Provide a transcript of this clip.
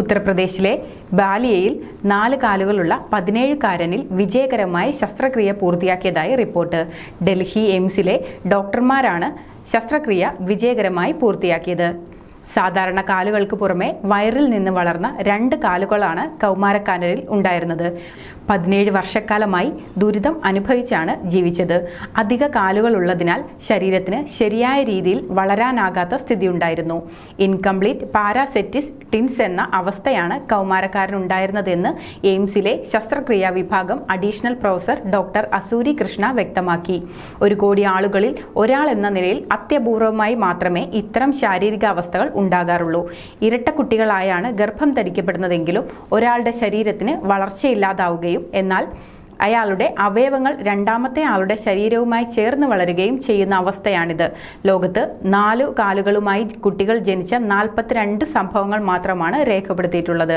ഉത്തർപ്രദേശിലെ ബാലിയയിൽ നാല് കാലുകളുള്ള പതിനേഴുകാരനിൽ വിജയകരമായി ശസ്ത്രക്രിയ പൂർത്തിയാക്കിയതായി റിപ്പോർട്ട്. ഡൽഹി എയിംസിലെ ഡോക്ടർമാരാണ് ശസ്ത്രക്രിയ വിജയകരമായി പൂർത്തിയാക്കിയത്. സാധാരണ കാലുകൾക്ക് പുറമെ വയറിൽ നിന്ന് വളർന്ന രണ്ട് കാലുകളാണ് കൗമാരക്കാരനിൽ ഉണ്ടായിരുന്നത്. പതിനേഴ് വർഷക്കാലമായി ദുരിതം അനുഭവിച്ചാണ് ജീവിച്ചത്. അധിക കാലുകൾ ഉള്ളതിനാൽ ശരീരത്തിന് ശരിയായ രീതിയിൽ വളരാനാകാത്ത സ്ഥിതിയുണ്ടായിരുന്നു ഇൻകംപ്ലീറ്റ് പാരാസെറ്റിസ് ടിൻസ് എന്ന അവസ്ഥയാണ് കൗമാരക്കാരനുണ്ടായിരുന്നതെന്ന് എയിംസിലെ ശസ്ത്രക്രിയാ വിഭാഗം additional professor doctor Asuri Krishna വ്യക്തമാക്കി. ഒരു കോടി ആളുകളിൽ ഒരാൾ എന്ന നിലയിൽ അത്യപൂർവമായി മാത്രമേ ഇത്തരം ശാരീരിക അവസ്ഥകൾ ഉണ്ടാകാറുള്ളൂ. ഇരട്ട കുട്ടികളായാണ് ഗർഭം ധരിക്കപ്പെടുന്നതെങ്കിലും ഒരാളുടെ ശരീരത്തിന് വളർച്ചയില്ലാതാവുകയും എന്നാൽ അയാളുടെ അവയവങ്ങൾ രണ്ടാമത്തെ ആളുടെ ശരീരവുമായി ചേർന്ന് വളരുകയും ചെയ്യുന്ന അവസ്ഥയാണിത്. ലോകത്ത് നാലു കാലുകളുമായി കുട്ടികൾ ജനിച്ച നാൽപ്പത്തിരണ്ട് സംഭവങ്ങൾ മാത്രമാണ് രേഖപ്പെടുത്തിയിട്ടുള്ളത്.